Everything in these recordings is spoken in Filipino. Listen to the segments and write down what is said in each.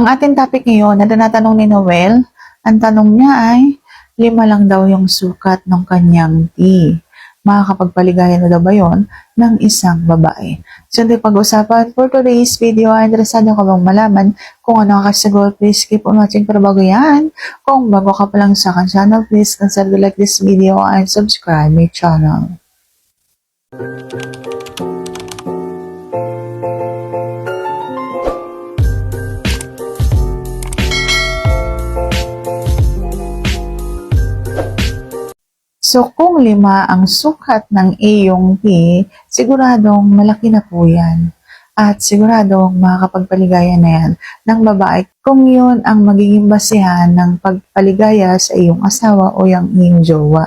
Ang ating topic ngayon na tinatanong ni Noel, ang tanong niya ay, lima lang daw yung sukat ng kanyang tea. Makakapagpaligaya na daw ba yon ng isang babae? So, hindi pag-usapan for today's video. Ay, interesado ka bang malaman kung ano ang kasagot? Please keep on watching para bago yan. Kung bago ka pa lang sa akin channel, please consider like this video and subscribe my channel. So, kung lima ang sukat ng iyong tea, siguradong malaki na po yan. At siguradong makakapagpaligaya na yan ng babae kung yun ang magiging basihan ng pagpaligaya sa iyong asawa o yung iyong jowa.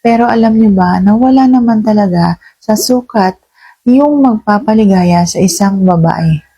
Pero alam niyo ba na wala naman talaga sa sukat yung magpapaligaya sa isang babae.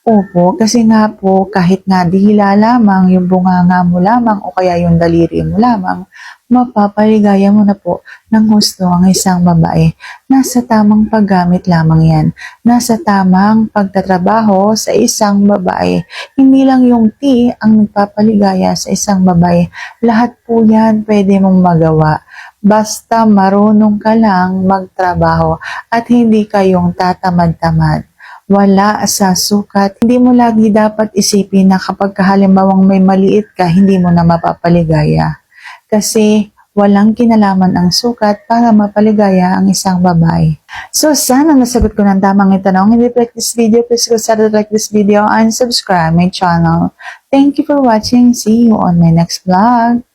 Opo, kasi nga po kahit nga dihila lamang, yung bunganga mo lamang o kaya yung daliri mo lamang, mapapaligaya mo na po ng gusto ang isang babae. Nasa tamang paggamit lamang yan. Nasa tamang pagtatrabaho sa isang babae. Hindi lang yung tea ang nagpapaligaya sa isang babae. Lahat po yan pwede mong magawa. Basta marunong ka lang magtrabaho at hindi kayong tatamad-tamad wala sa sukat. Hindi mo lagi dapat isipin na kapag halimbawang may maliit ka, hindi mo na mapapaligaya. Kasi walang kinalaman ang sukat para mapaligaya ang isang babae. So, sana nasagot ko ng tamang itanong. Hindi like this video, please consider like this video and subscribe my channel. Thank you for watching. See you on my next vlog.